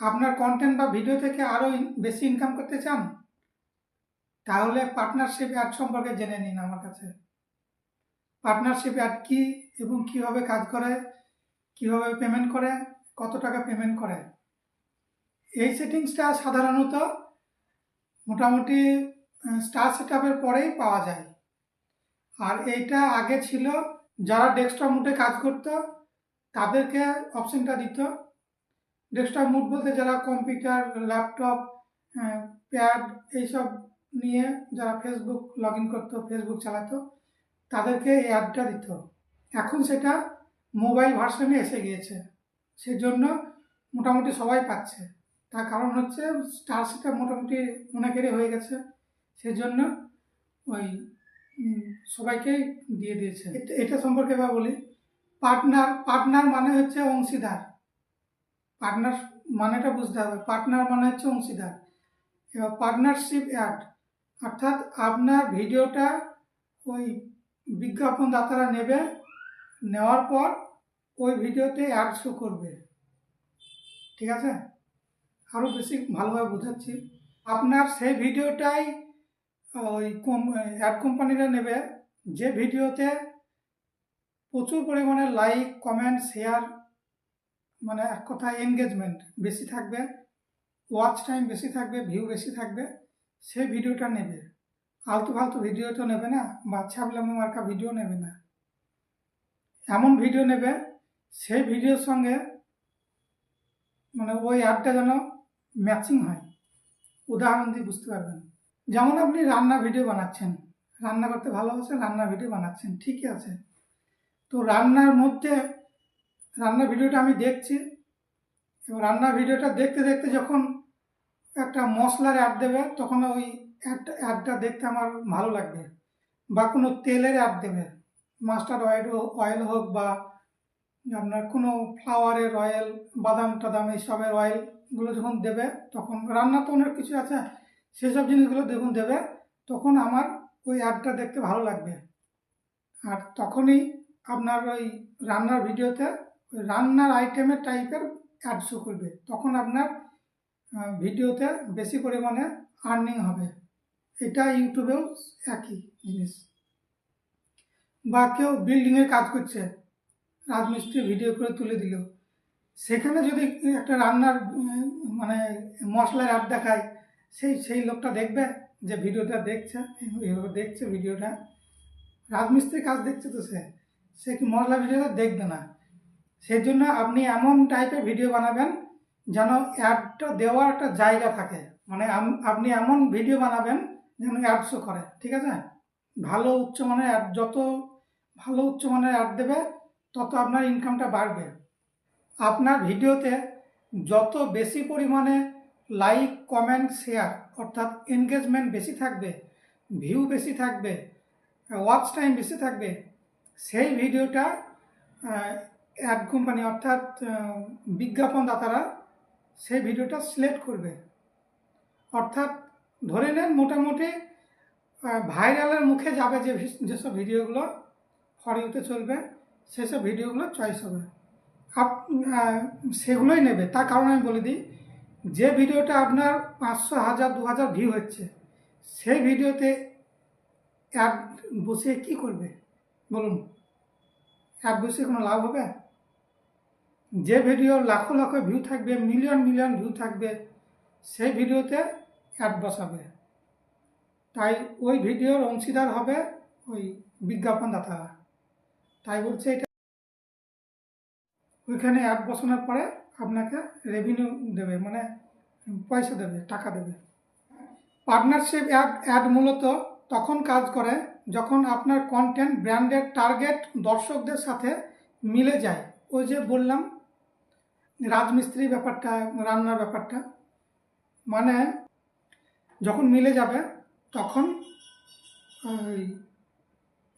আপনার কন্টেন্ট বা ভিডিও থেকে আরও বেশি ইনকাম করতে চান? তাহলে পার্টনারশিপ অ্যাড সম্পর্কে জেনে নিন আমার কাছে। পার্টনারশিপ অ্যাড কী এবং কীভাবে কাজ করে, কীভাবে পেমেন্ট করে, কত টাকা পেমেন্ট করে? এই সেটিংসটা সাধারণত মোটামুটি স্টার সেট আপের পরেই পাওয়া যায়। আর এইটা আগে ছিল, যারা ডেস্কটপ মুডে কাজ করত, তাদেরকে অপশনটা দিত। ডেস্কটপ মুড বলতে যারা কম্পিউটার ল্যাপটপ প্যাড এইসব নিয়ে যারা ফেসবুক লগ ইন করতো ফেসবুক চালাতো, তাদেরকে এই অ্যাডটা দিত। এখন সেটা মোবাইল ভার্সনে এসে গিয়েছে। সেজন্য মোটামুটি সবাই পাচ্ছে। তার কারণ হচ্ছে স্টার সেটা মোটামুটি অনেকেরই হয়ে গেছে। সেজন্য ওই সবাইকেই দিয়ে দিয়েছে। এটা- সম্পর্কে এবার বলি। পার্টনার পার্টনার মানে হচ্ছে অংশীদার। পার্টনার মানেটা বুঝতে হবে। পার্টনার মানে হচ্ছে অংশীদার। এবার পার্টনারশিপ অ্যাড অর্থাৎ আপনার ভিডিওটা ওই বিজ্ঞাপনদাতারা নেবে, নেওয়ার পর ওই ভিডিওতে অ্যাড শো করবে। ঠিক আছে? আরও বেশি ভালোভাবে বোঝাচ্ছি। আপনার সেই ভিডিওটাই ওই কম অ্যাড কোম্পানিরা নেবে। যে ভিডিওতে প্রচুর পরিমাণে লাইক কমেন্ট শেয়ার মানে এক কথায় এনগেজমেন্ট বেশি থাকবে ওয়াচ টাইম বেশি থাকবে ভিউ বেশি থাকবে, সেই ভিডিওটা নেবে। আলতু ফালতু ভিডিও তো নেবে না, বা ছাবলামো মার্কা ভিডিও নেবে না। এমন ভিডিও নেবে, সেই ভিডিওর সঙ্গে মানে ওই অ্যাডটা যেন ম্যাচিং হয়। উদাহরণ দিয়ে বুঝতে পারবেন। যেমন আপনি রান্না ভিডিও বানাচ্ছেন, রান্না করতে ভালোবাসেন রান্নার ভিডিও বানাচ্ছেন, ঠিকই আছে। তো রান্নার মধ্যে রান্নার ভিডিওটা আমি দেখছি। এবার রান্নার ভিডিওটা দেখতে দেখতে যখন একটা মশলার অ্যাড দেবে, তখন ওই অ্যাডটা অ্যাডটা দেখতে আমার ভালো লাগবে। বা কোনো তেলের অ্যাড দেবে। মাস্টার্ড অয়েল অয়েল হোক বা আপনার কোনো ফ্লাওয়ারের অয়েল বাদাম টাদাম এইসবের অয়েলগুলো যখন দেবে, তখন রান্না তো অনেক কিছু আছে, সেসব জিনিসগুলো দেখুন দেবে, তখন আমার ওই অ্যাডটা দেখতে ভালো লাগবে। আর তখনই আপনার ওই রান্নার ভিডিওতে রান্নার আইটেমের টাইপের অ্যাড শো করবে। তখন আপনার ভিডিওতে বেশি পরিমাণে আর্নিং হবে। এটা ইউটিউবেও একই জিনিস। বা কেউ বিল্ডিংয়ের কাজ করছে, রাজমিস্ত্রি ভিডিও করে তুলে দিল। সেখানে যদি একটা রান্নার মানে মশলার অ্যাড দেখায়, সেই সেই লোকটা দেখবে যে ভিডিওটা দেখছে, এইভাবে দেখছে ভিডিওটা রাজমিস্ত্রির কাজ দেখছে তো সে। সে কি মশলা ভিডিওটা দেখবে না? সেই জন্য আপনি এমন টাইপের ভিডিও বানাবেন যেন অ্যাডটা দেওয়ার একটা জায়গা থাকে। মানে আপনি এমন ভিডিও বানাবেন যেন অ্যাড শো করে, ঠিক আছে? ভালো উচ্চমানের অ্যাড যত ভালো উচ্চমানের অ্যাড দেবে, তত আপনার ইনকামটা বাড়বে। আপনার ভিডিওতে যত বেশি পরিমাণে লাইক কমেন্ট শেয়ার অর্থাৎ এনগেজমেন্ট বেশি থাকবে ভিউ বেশি থাকবে ওয়াচ টাইম বেশি থাকবে, সেই ভিডিওটা অ্যাড কোম্পানি অর্থাৎ বিজ্ঞাপনদাতারা সেই ভিডিওটা সিলেক্ট করবে। অর্থাৎ, ধরে নেন মোটামুটি ভাইরালের মুখে যাবে যে যেসব ভিডিওগুলো ফরিউতে চলবে, সেসব ভিডিওগুলো চয়েস হবে। আপ সেগুলোই নেবে। তার কারণ আমি বলে দিই, যে ভিডিওটা আপনার পাঁচশো হাজার, দু হাজার ভিউ হচ্ছে, সেই ভিডিওতে অ্যাড বসিয়ে কি করবে? বলুন। অ্যাড বসিয়ে কোনো লাভ হবে? যে ভিডিও লাখো লাখো ভিউ থাকবে মিলিয়ন মিলিয়ন ভিউ থাকবে, সেই ভিডিওতে অ্যাড বসাবে। তাই ওই ভিডিওর অংশীদার হবে ওই বিজ্ঞাপন দাতারা তাই বলছে এটা ওইখানে অ্যাড বসানোর পরে আপনাকে রেভিনিউ দেবে মানে পয়সা দেবে, টাকা দেবে। পার্টনারশিপ অ্যাড অ্যাড মূলত তখন কাজ করে যখন আপনার কন্টেন্ট ব্র্যান্ডের টার্গেট দর্শকদের সাথে মিলে যায়, ওই যে বললাম, রাজমিস্ত্রি ব্যাপারটা, রান্নার ব্যাপারটা মানে যখন মিলে যাবে, তখন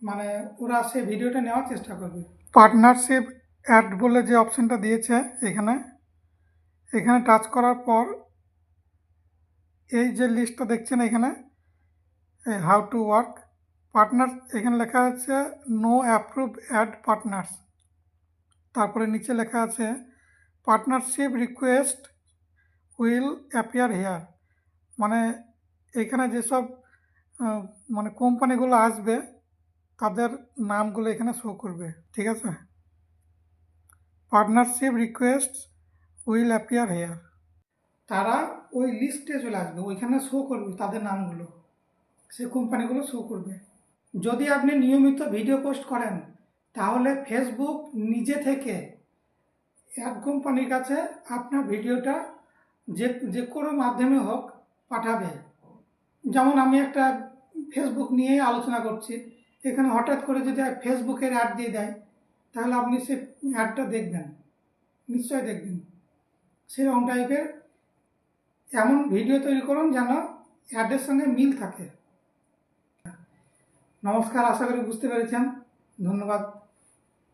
মানে ওরা সেই ভিডিওটা নেওয়ার চেষ্টা করবে। পার্টনারশিপ অ্যাড বলে যে অপশানটা দিয়েছে এখানে এখানে টাচ করার পর এই যে লিস্টটা দেখছেন এখানে হাউ টু ওয়ার্ক পার্টনার এখানে লেখা আছে নো অ্যাপ্রুভ অ্যাড পার্টনার্স তারপরে নিচে লেখা আছে partnership request will appear here মানে এখানে যেসব মানে কোম্পানিগুলো আসবে, তাদের নামগুলো এখানে শো করবে, ঠিক আছে? Partnership request will appear here তারা ওই লিস্টে চলে আসবে, ওইখানে শো করবে তাদের নামগুলো, সে কোম্পানিগুলো শো করবে। যদি আপনি নিয়মিত ভিডিও পোস্ট করেন, তাহলে ফেসবুক নিজে থেকে অ্যাড কোম্পানির কাছে আপনার ভিডিওটা যে যে কোনো মাধ্যমে হোক পাঠাবে। যেমন আমি একটা ফেসবুক নিয়ে আলোচনা করছি। এখানে হঠাৎ করে যদি ফেসবুকের অ্যাড দিয়ে দেয়, তাহলে আপনি সে অ্যাডটা দেখবেন। নিশ্চয়ই দেখবেন। সেরকম টাইপের এমন ভিডিও তৈরি করুন যেন অ্যাডের সঙ্গে মিল থাকে। নমস্কার আশা করি বুঝতে পেরেছেন। ধন্যবাদ।